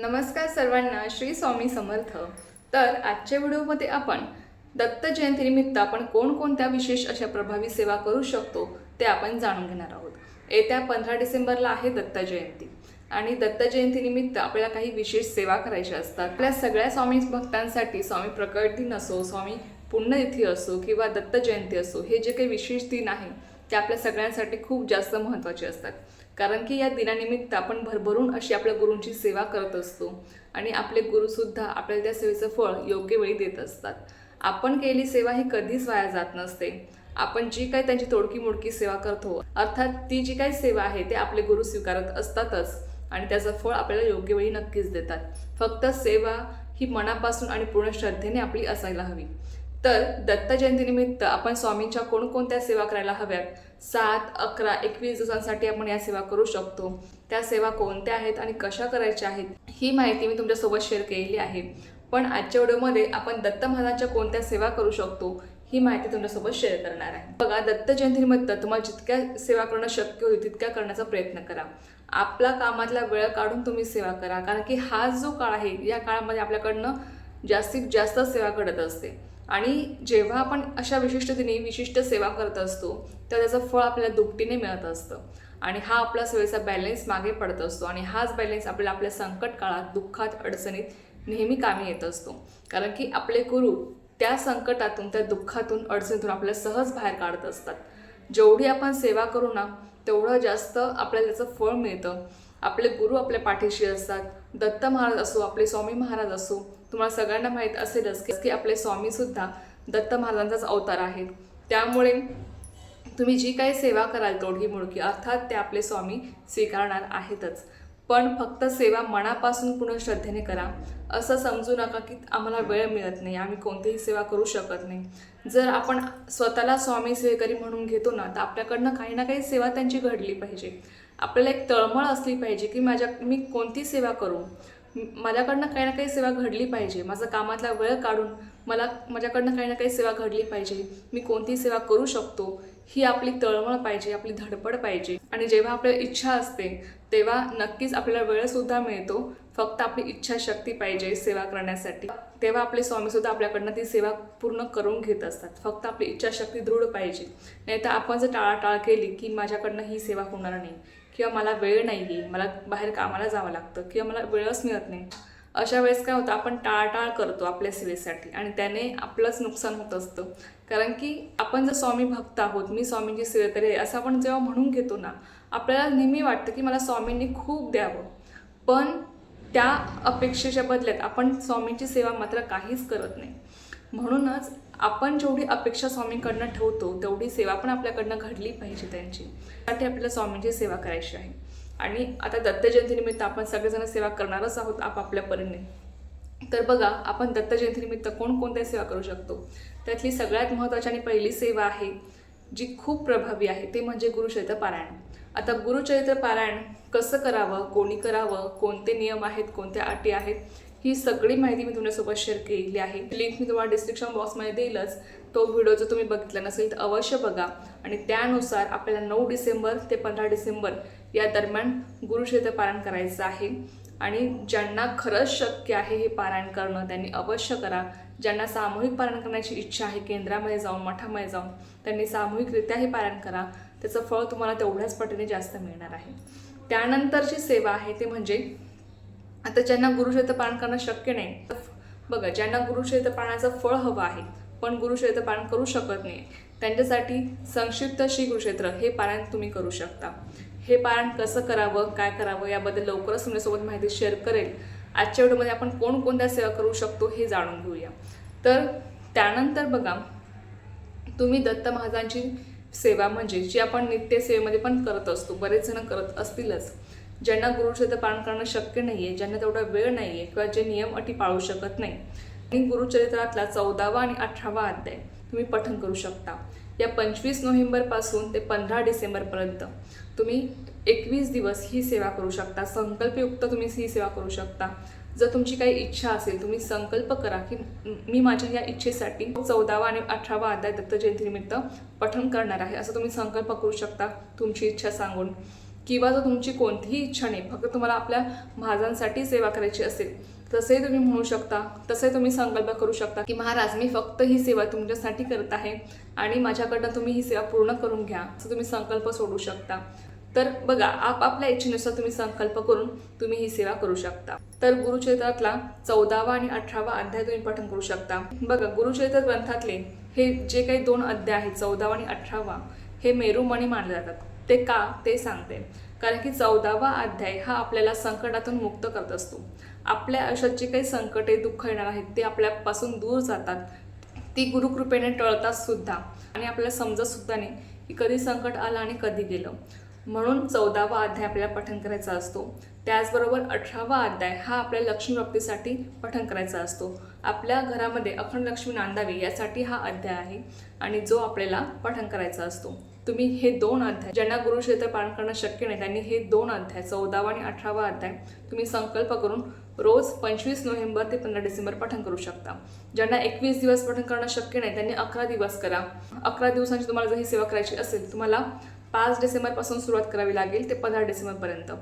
नमस्कार सर्वांना श्री स्वामी समर्थ. तर आजच्या व्हिडिओमध्ये आपण दत्त जयंतीनिमित्त आपण कोणकोणत्या विशेष अशा प्रभावी सेवा करू शकतो ते आपण जाणून घेणार आहोत. येत्या पंधरा डिसेंबरला आहे दत्त जयंती आणि दत्त जयंतीनिमित्त आपल्याला काही विशेष सेवा करायच्या असतात. आपल्या सगळ्या स्वामी भक्तांसाठी स्वामी प्रकट दिन असो स्वामी पुण्यतिथी असो किंवा दत्त जयंती असो हे जे काही विशेष दिन आहे ते आपल्या सगळ्यांसाठी खूप जास्त महत्त्वाचे असतात. कारण की या दिनानिमित्त आपण भरभरून अशी आपल्या गुरूंची सेवा करत असतो. आणि आपले गुरुसुद्धा आपल्याला त्या सेवेचं फळ योग्य वेळी देत असतात. आपण केलेली सेवा ही कधीच वाया जात नसते. आपण जी काही त्यांची तोडकी मोडकी सेवा करतो अर्थात ती जी काही सेवा आहे ते आपले गुरु स्वीकारत असतातच. आणि त्याचं फळ आपल्याला योग्य वेळी नक्कीच देतात. फक्त सेवा ही मनापासून आणि पूर्ण श्रद्धेने आपली असायला हवी. तर दत्त जयंतीनिमित्त आपण स्वामींच्या कोणकोणत्या सेवा करायला हव्यात? सात अकरा एकवीस दिवसांसाठी आपण या सेवा करू शकतो. त्या सेवा कोणत्या आहेत आणि कशा करायच्या आहेत ही माहिती मी तुमच्यासोबत शेअर केलेली आहे. पण आजच्या व्हिडिओमध्ये आपण दत्त महाराजांच्या कोणत्या सेवा करू शकतो ही माहिती तुमच्यासोबत शेअर करणार आहे. बघा दत्त जयंतीनिमित्त तुम्हाला जितक्या सेवा करणं शक्य होईल तितक्या करण्याचा प्रयत्न करा. आपला कामातला वेळ काढून तुम्ही सेवा करा कारण की हा जो काळ आहे या काळामध्ये आपल्याकडनं जास्तीत जास्त सेवा घडत असते. आणि जेव्हा आपण अशा विशिष्ट दिनी विशिष्ट सेवा करत असतो तर त्याचं फळ आपल्याला दुपटीने मिळत असतं. आणि हा आपला सेवेचा बॅलेन्स मागे पडत असतो आणि हाच बॅलेन्स आपल्याला आपल्या संकट काळात दुःखात अडचणीत नेहमी कामी येत असतो. कारण की आपले गुरु त्या संकटातून त्या दुःखातून अडचणीतून आपल्याला सहज बाहेर काढत असतात. जेवढी आपण सेवा करू ना तेवढं जास्त आपल्याला त्याचं फळ मिळतं. आपले गुरु आपल्या पाठीशी असतात. दत्त महाराज असो आपले स्वामी महाराज असो तुम्हाला सगळ्यांना माहीत असेलच की- की आपले स्वामीसुद्धा दत्त महाराजांचाच अवतार आहेत. त्यामुळे तुम्ही जी काही सेवा कराल तोडगी मुडकी. अर्थात ते आपले स्वामी स्वीकारणार आहेतच. पण फक्त सेवा मनापासून पूर्ण श्रद्धेने करा. असं समजू नका की आम्हाला वेळ मिळत नाही. आम्ही कोणतीही सेवा करू शकत नाही. जर आपण स्वतःला स्वामी सेवेकरी म्हणून घेतो ना तर आपल्याकडनं काही ना काही सेवा त्यांची घडली पाहिजे. आपल्याला एक तळमळ असली पाहिजे की माझ्या मी कोणती सेवा करू? माझ्याकडनं काही ना काही सेवा घडली पाहिजे. माझा कामातला वेळ काढून मला माझ्याकडनं काही ना काही सेवा घडली पाहिजे. मी कोणती सेवा करू शकतो. ही आपली तळमळ पाहिजे आपली धडपड पाहिजे. आणि जेव्हा आपल्याला इच्छा असते तेव्हा नक्कीच आपल्याला वेळसुद्धा मिळतो. फक्त आपली इच्छाशक्ती पाहिजे सेवा करण्यासाठी. तेव्हा आपले स्वामीसुद्धा आपल्याकडनं ती सेवा पूर्ण करून घेत असतात. फक्त आपली इच्छाशक्ती दृढ पाहिजे. नाही तर आपण जर टाळाटाळ केली की माझ्याकडनं ही सेवा होणार नाही. किंवा मला वेळ नाही आहे मला बाहेर कामाला जावं लागतं किंवा मला वेळच मिळत नाही. अशा वेळेस काय होतं आपण टाळाटाळ करतो आपल्या सेवेसाठी आणि त्याने आपलंच नुकसान होत असतं. कारण की आपण जर स्वामी भक्त आहोत मी स्वामींची सेवा आहे असं आपण जेव्हा म्हणून घेतो ना आपल्याला नेहमी वाटतं की मला स्वामींनी खूप द्यावं. पण त्या अपेक्षेच्या बदल्यात आपण स्वामींची सेवा मात्र काहीच करत नाही. म्हणूनच आपण जेवढी अपेक्षा स्वामींकडनं ठेवतो तेवढी सेवा पण आपल्याकडनं घडली पाहिजे त्यांची. त्यासाठी आपल्याला स्वामींची सेवा करायची आहे. आणि आता दत्त जयंतीनिमित्त आपण सगळेजण सेवा करणारच आहोत आपापल्या परीने. तर बघा आपण दत्त जयंतीनिमित्त कोणकोणत्या सेवा करू शकतो? त्यातली सगळ्यात महत्त्वाची आणि पहिली सेवा आहे जी खूप प्रभावी आहे ते म्हणजे गुरुचरित्र पारायण. आता गुरुचरित्र पारायण कसं करावं कोणी करावं कोणते नियम आहेत कोणत्या अटी आहेत ही सगळी माहिती मी तुमच्यासोबत शेअर केलेली आहे. लिंक मी तुम्हाला डिस्क्रिप्शन बॉक्समध्ये देईलच. तो व्हिडिओ जर तुम्ही बघितला नसेल तर अवश्य बघा. आणि त्यानुसार आपल्याला नऊ डिसेंबर ते पंधरा डिसेंबर या दरम्यान गुरुक्षेत्र पारायण करायचं आहे. आणि ज्यांना खरंच शक्य आहे हे पारायण करणं त्यांनी अवश्य करा. ज्यांना सामूहिक पारायण करण्याची इच्छा आहे केंद्रामध्ये जाऊन मठामध्ये जाऊन त्यांनी सामूहिकरित्या हे पारायण करा. त्याचं फळ तुम्हाला तेवढ्याच पटीने जास्त मिळणार आहे. त्यानंतरची सेवा आहे ते म्हणजे आता ज्यांना गुरुक्षेत्र पालन करणं शक्य नाही बघा ज्यांना गुरुक्षेत्र पाळण्याचं फळ हवं आहे पण गुरुक्षेत्र पालन करू शकत नाही त्यांच्यासाठी संक्षिप्त श्री गुरुक्षेत्र हे पारायण तुम्ही करू शकता. हे पारायण कसं करावं काय करावं याबद्दल लवकरच तुमच्यासोबत माहिती शेअर करेल. आजच्या व्हिडिओमध्ये आपण कोणकोणत्या सेवा करू शकतो हे जाणून घेऊया. तर त्यानंतर बघा तुम्ही दत्त महाराजांची सेवा म्हणजे जी आपण नित्य सेवेमध्ये पण करत असतो बरेच जण करत असतीलच. ज्यांना गुरुचरित्र पालन करणं शक्य नाही आहे ज्यांना तेवढा वेळ नाही आहे किंवा जे नियम अटी पाळू शकत नाही. आणि गुरुचरित्रातला चौदावा आणि अठरावा अध्याय तुम्ही पठन करू शकता. या पंचवीस नोव्हेंबरपासून ते पंधरा डिसेंबरपर्यंत तुम्ही एकवीस दिवस ही सेवा करू शकता. संकल्पयुक्त तुम्ही ही सेवा करू शकता. जर तुमची काही इच्छा असेल तुम्ही संकल्प करा की मी माझ्या या इच्छेसाठी चौदावा आणि अठरावा अध्याय दत्त जयंतीनिमित्त पठण करणार आहे असं तुम्ही संकल्प करू शकता तुमची इच्छा सांगून. किंवा जर तुमची कोणतीही इच्छा नाही फक्त तुम्हाला आपल्या महाजांसाठी सेवा करायची असेल तसे तुम्ही म्हणू शकता तसे तुम्ही संकल्प करू शकता की महाराज मी फक्त ही सेवा तुमच्यासाठी करत आहे आणि माझ्याकडनं तुम्ही ही सेवा पूर्ण करून घ्या असं तुम्ही संकल्प सोडू शकता. तर बघा आपापल्या इच्छेनुसार तुम्ही संकल्प करून तुम्ही ही सेवा करू शकता. तर गुरुचरित्रातला चौदावा आणि अठरावा अध्याय तुम्ही पठण करू शकता. बघा गुरुचरित्र ग्रंथातले हे जे काही दोन अध्याय आहेत चौदावा आणि अठरावा हे मेरुमणी मानले जातात. ते का ते सांगते. कारण की चौदावा अध्याय हा आपल्याला संकटातून मुक्त करत असतो. आपल्या आयुष्यात जे काही संकटे दुःख येणार आहेत ते आपल्यापासून दूर जातात. ती गुरुकृपेने टळतात सुद्धा. आणि आपल्याला समजत सुद्धा नाही की कधी संकट आलं आणि कधी गेलं. म्हणून चौदावा अध्याय आपल्याला पठन करायचा असतो. त्याचबरोबर अठरावा अध्याय हा आपल्या लक्ष्मी पठन करायचा असतो. आपल्या घरामध्ये अखंड लक्ष्मी नांदावी यासाठी हा अध्याय आहे. आणि जो आपल्याला पठन करायचा असतो. तुम्ही हे दोन अध्याय ज्यांना गुरुक्षेत्र पालन करणं शक्य नाही त्यांनी हे दोन अध्याय चौदावा आणि अठरावा अध्याय तुम्ही संकल्प करून रोज पंचवीस नोव्हेंबर ते पंधरा डिसेंबर पठण करू शकता. ज्यांना एकवीस दिवस पठण करणं शक्य नाही त्यांनी अकरा दिवस करा. अकरा दिवसांची तुम्हाला जर ही सेवा करायची असेल तुम्हाला पाच डिसेंबरपासून सुरुवात करावी लागेल ते पंधरा डिसेंबरपर्यंत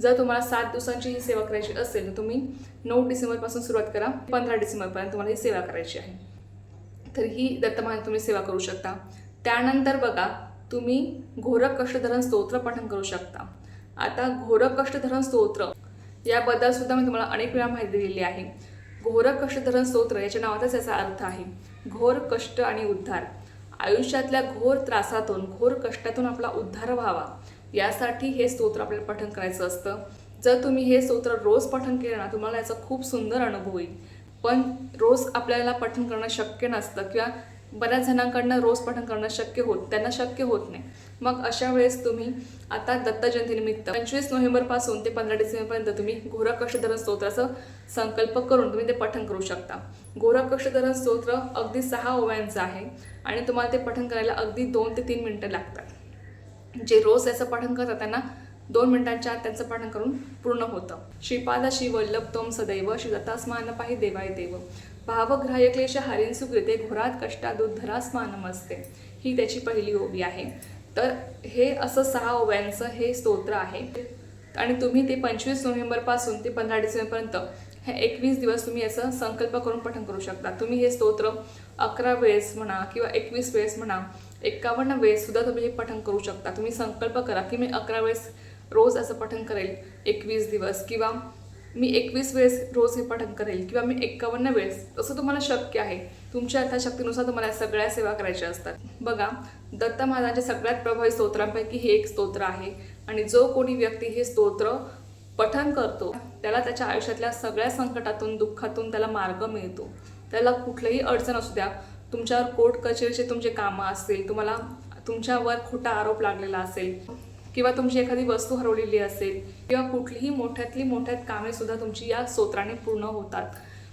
जर तुम्हाला सात दिवसांची ही सेवा करायची असेल तर तुम्ही नऊ डिसेंबरपासून सुरुवात करा पंधरा डिसेंबरपर्यंत तुम्हाला ही सेवा करायची आहे. तर ही दत्तमान तुम्ही सेवा करू शकता. त्यानंतर बघा तुम्ही घोरक कष्टधरण स्तोत्र पठण करू शकता. आता घोरक कष्टधरण स्तोत्र याबद्दल सुद्धा मी तुम्हाला अनेक वेळा माहिती दिलेली आहे. घोरक कष्टधरण स्तोत्र याच्या नावातच याचा अर्थ आहे. घोर कष्ट आणि उद्धार. आयुष्यातल्या घोर त्रासातून घोर कष्टातून आपला उद्धार व्हावा. यासाठी हे स्तोत्र आपल्याला पठण करायचं असतं. जर तुम्ही हे स्तोत्र रोज पठण केलं ना तुम्हाला याचा खूप सुंदर अनुभव येईल. पण रोज आपल्याला पठण करणं शक्य नसतं किंवा बऱ्याच जणांकडनं रोज पठण करणं शक्य होत त्यांना शक्य होत नाही. मग अशा वेळेस तुम्ही आता दत्त जयंतीनिमित्त पंचवीस नोव्हेंबरपासून ते पंधरा डिसेंबरपर्यंत तुम्ही घोरकष्टधरण स्तोत्राचं संकल्प करून तुम्ही ते पठण करू शकता. घोरकष्टधरण स्तोत्र अगदी सहा ओव्यांचं आहे आणि तुम्हाला ते पठण करायला अगदी दोन ते तीन मिनटं लागतात. जे रोज याचं पठण करतात त्यांना दोन मिनिटांच्या आत त्यांचं पठण करून पूर्ण होतं. श्रीपादा श्री शिवल्लभ तोम सदैव श्री दत्तास्मान पाहि देवाय देव. भावग्राह्य क्लेश हरिन सुकृते घोरात कष्टादुद्धरास्मान असते. ही त्याची पहिली ओवी आहे. तर हे असं सहा ओव्यांचं हे स्तोत्र आहे. आणि तुम्ही ते पंचवीस नोव्हेंबरपासून ते पंधरा डिसेंबरपर्यंत हे एकवीस दिवस तुम्ही याचा संकल्प करून पठण करू शकता. तुम्ही हे स्तोत्र अकरा वेळेस म्हणा किंवा एकवीस वेळेस म्हणा एकावन्न वेळेस सुद्धा तुम्ही हे पठण करू शकता. तुम्ही संकल्प करा की मी अकरा वेळेस रोज असं पठण करेल एकवीस दिवस किंवा मी एकवीस वेळेस रोज हे पठण करेल किंवा मी एकावन्न वेळेस असं तुम्हाला शक्य आहे. तुमच्या यथाशक्तीनुसार तुम्हाला सगळ्या सेवा करायच्या असतात. बघा दत्त महाराजांच्या सगळ्यात प्रभावी स्तोत्रांपैकी हे एक स्तोत्र आहे. आणि जो कोणी व्यक्ती हे स्तोत्र पठण करतो त्याला त्याच्या आयुष्यातल्या सगळ्या संकटातून दुःखातून त्याला मार्ग मिळतो. त्याला कुठलीही अडचण असू द्या. तुमच्यावर कोर्ट कचेरीचे तुमचे कामं असतील तुम्हाला तुमच्यावर खोटा आरोप लागलेला असेल किंवा तुमची एखादी वस्तू हरवलेली असेल किंवा कुठलीही मोठ्यातली मोठ्यात कामे सुद्धा तुमची या स्तोत्राने पूर्ण होतात.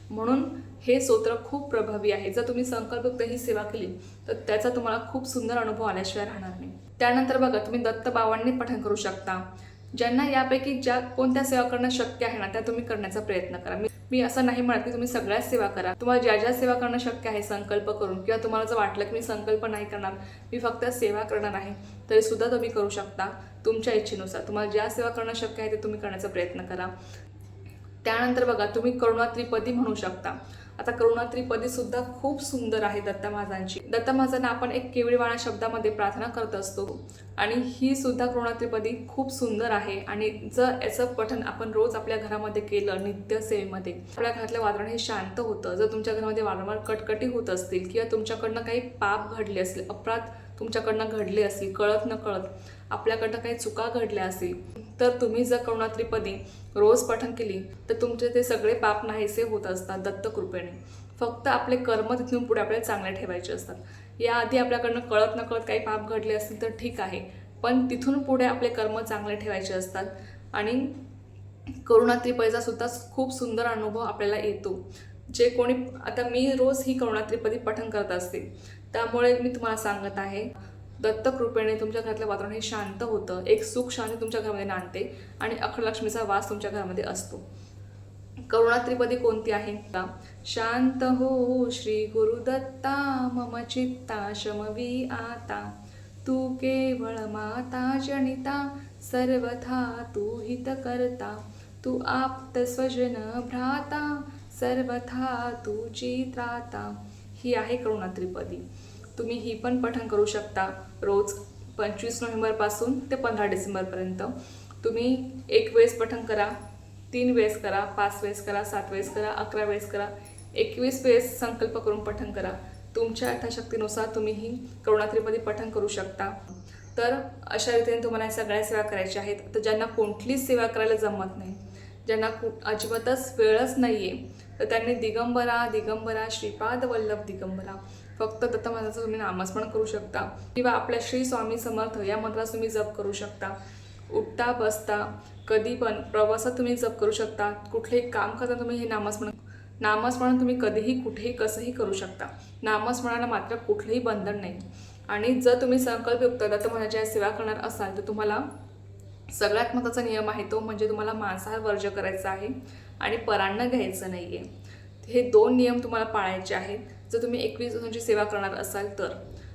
म्हणून हे स्तोत्र खूप प्रभावी आहे. जर तुम्ही संकल्पयुक्त ही सेवा केली तर त्याचा तुम्हाला खूप सुंदर अनुभव आल्याशिवाय राहणार नाही. त्यानंतर बघा तुम्ही दत्त बाबांनी पठण करू शकता. ज्यांना यापैकी ज्या कोणत्या सेवा करणं शक्य आहे ना त्या तुम्ही करण्याचा प्रयत्न करा. मी मी असं नाही म्हणत की तुम्ही सगळ्याच सेवा करा. तुम्हाला ज्या ज्या सेवा करणं शक्य आहे संकल्प करून. किंवा तुम्हाला जर वाटलं की मी संकल्प नाही करणार मी फक्त सेवा करणार आहे तरी सुद्धा तुम्ही करू शकता तुमच्या इच्छेनुसार. तुम्हाला ज्या सेवा करणं शक्य आहे ते तुम्ही करण्याचा प्रयत्न करा. त्यानंतर बघा तुम्ही करुणात्रिपदी म्हणू शकता. आता करुणात्रिपदी सुद्धा खूप सुंदर आहे दत्ता महाजांची दत्ता महाजांना आपण एक केवळीवाणा शब्दामध्ये प्रार्थना करत असतो. आणि ही सुद्धा करुणात्रिपदी खूप सुंदर आहे. आणि जर याचं पठण आपण रोज आपल्या घरामध्ये केलं नित्य सेवेमध्ये आपल्या घरातलं वातावरण हे शांत होतं. जर तुमच्या घरामध्ये वारंवार कटकटी होत असतील किंवा तुमच्याकडनं काही पाप घडले असतील अपराध तुमच्याकडनं घडले असतील कळत न कळत आपल्याकडनं काही चुका घडल्या असतील तर तुम्ही जर करुणात्रीपदी रोज पठण केली तर तुमचे ते सगळे पाप नाहीसे होत असतात दत्तकृपेने. फक्त आपले कर्म तिथून पुढे आपल्याला चांगले ठेवायचे असतात. याआधी आपल्याकडनं कळत न कळत काही पाप घडले असतील तर ठीक आहे पण तिथून पुढे आपले कर्म चांगले ठेवायचे असतात. आणि करुणात्रिपदीचा सुद्धा खूप सुंदर अनुभव आपल्याला येतो. जे कोणी आता मी रोज ही करुणात्रिपदी पठण करत असते. त्यामुळे मी तुम्हाला सांगत आहे दत्तकृपेने तुमच्या घरातलं वातावरण हे शांत होतं. एक सुख शांती तुमच्या घरामध्ये नांदते आणि अखंडलक्ष्मीचा वास तुमच्या घरामध्ये असतो. करुणात्रिपदी कोणती आहे? का शांत हो श्री गुरुदत्ता मम चित्ता शमवी आता. तू केवळ माता जनिता सर्वथा तू हित करता तू आप्त स्वजन भ्राता सर्वथा तुझी त्राता ही आहे करुणा त्रिपदी तुम्ही ही पण पठण करू शकता. रोज पंचवीस नोव्हेंबरपासून ते पंधरा डिसेंबरपर्यंत तुम्ही एक वेळेस पठण करा तीन वेळेस करा पाच वेळेस करा सात वेळेस करा अकरा वेळेस करा एकवीस वेळेस संकल्प करून पठण करा. तुमच्या अर्थशक्तीनुसार तुम्ही ही करुणात्रिपदी पठण करू शकता. तर अशा रीतीने तुम्हाला या सगळ्या सेवा करायच्या आहेत. तर ज्यांना कोणतीच सेवा करायला जमत नाही ज्यांना कु अजिबातच वेळच नाही आहे तर त्यांनी दिगंबरा दिगंबरा श्रीपाद वल्लभ दिगंबरा. फक्त दत्त तुम्ही नामस्मरण करू शकता. किंवा आपल्या श्री स्वामी समर्थ या मंत्राचा तुम्ही जप करू शकता. उठता बसता कधी पण प्रवासात तुम्ही जप करू शकता. कुठलेही काम करता तुम्ही हे नामस्मरण नामस्मरण तुम्ही कधीही कुठेही कसंही करू शकता. नामस्मरणाला मात्र कुठलंही बंधन नाही. आणि जर तुम्ही संकल्पयुक्त दत्त महाराजांची सेवा करणार असाल तर तुम्हाला सगळ्यात महत्त्वाचा नियम आहे तो म्हणजे तुम्हाला मांसाहार वर्ज करायचा आहे. आणि परांना घ्यायचं नाही आहे हे दोन नियम तुम्हाला पाळायचे आहेत. जर तुम्ही एकवीस दिवसांची सेवा करणार असाल तर.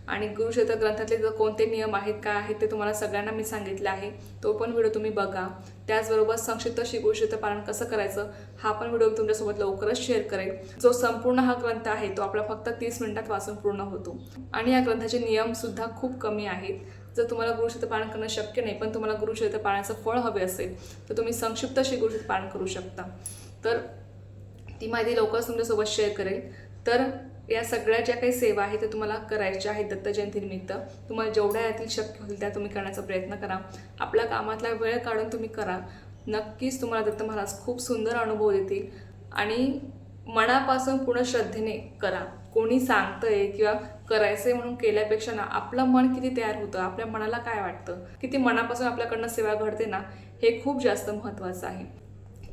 आणि गुरुक्षेत्र ग्रंथातले जर कोणते नियम आहेत काय आहेत ते तुम्हाला सगळ्यांना मी सांगितलं आहे. तो पण व्हिडिओ तुम्ही बघा. त्याचबरोबर संक्षिप्त श्री गुरुक्षेत्र पालन कसं करायचं हा पण व्हिडिओ मी तुमच्यासोबत लवकरच शेअर करेल जो संपूर्ण हा ग्रंथ आहे तो आपला फक्त तीस मिनिटात वाचून पूर्ण होतो. आणि या ग्रंथाचे नियमसुद्धा खूप कमी आहेत. जर तुम्हाला गुरुक्षेत्र पालन करणं शक्य नाही पण तुम्हाला गुरुक्षेत्र पाळण्याचं फळ हवे असेल तर तुम्ही संक्षिप्त अशी गुरुक्षेत्र पालन करू शकता. तर ती माहिती लवकरच तुमच्यासोबत शेअर करेल तर या सगळ्या ज्या काही सेवा आहेत त्या तुम्हाला करायच्या आहेत दत्त जयंतीनिमित्त तुम्हाला जेवढ्या यातील शक्य होईल त्या तुम्ही करण्याचा प्रयत्न करा. आपल्या कामातला वेळ काढून तुम्ही करा. नक्कीच तुम्हाला दत्त महाराज खूप सुंदर अनुभव देतील. आणि मनापासून पूर्ण श्रद्धेने करा. कोणी सांगतंय किंवा करायचंय म्हणून केल्यापेक्षा ना आपलं मन किती तयार होतं आपल्या मनाला काय वाटतं किती मनापासून आपल्याकडनं सेवा घडते ना हे खूप जास्त महत्त्वाचं आहे.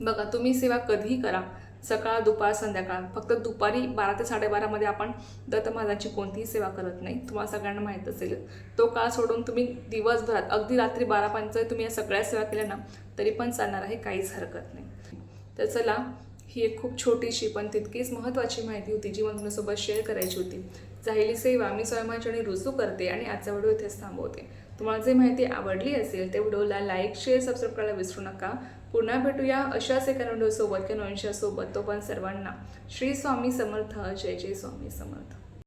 बघा तुम्ही सेवा कधीही करा सकाळ दुपार संध्याकाळ. फक्त दुपारी बारा ते साडेबारामध्ये आपण दत्त महाराजांची कोणतीही सेवा करत नाही. तुम्हाला सगळ्यांना माहीत असेल. तो काळ सोडून तुम्ही दिवसभरात अगदी रात्री बारापर्यंत तुम्ही या सगळ्या सेवा केल्या ना तरी पण चालणार आहे काहीच हरकत नाही. तर चला ही एक खूप छोटीशी पण तितकीच महत्त्वाची माहिती होती जी मला तुमच्यासोबत शेअर करायची होती. जाहिली सेवा मी स्वयंमाचरणी रुजू करते आणि आजचा व्हिडिओ इथेच थांबवते. तुम्हाला जी माहिती आवडली असेल त्या व्हिडिओला लाईक शेअर सबस्क्राईब करायला विसरू नका. पुन्हा भेटूया अशाच एका व्हिडिओसोबत किंवा नवीनशासोबत तो पण सर्वांना. श्री स्वामी समर्थ. जय जय स्वामी समर्थ.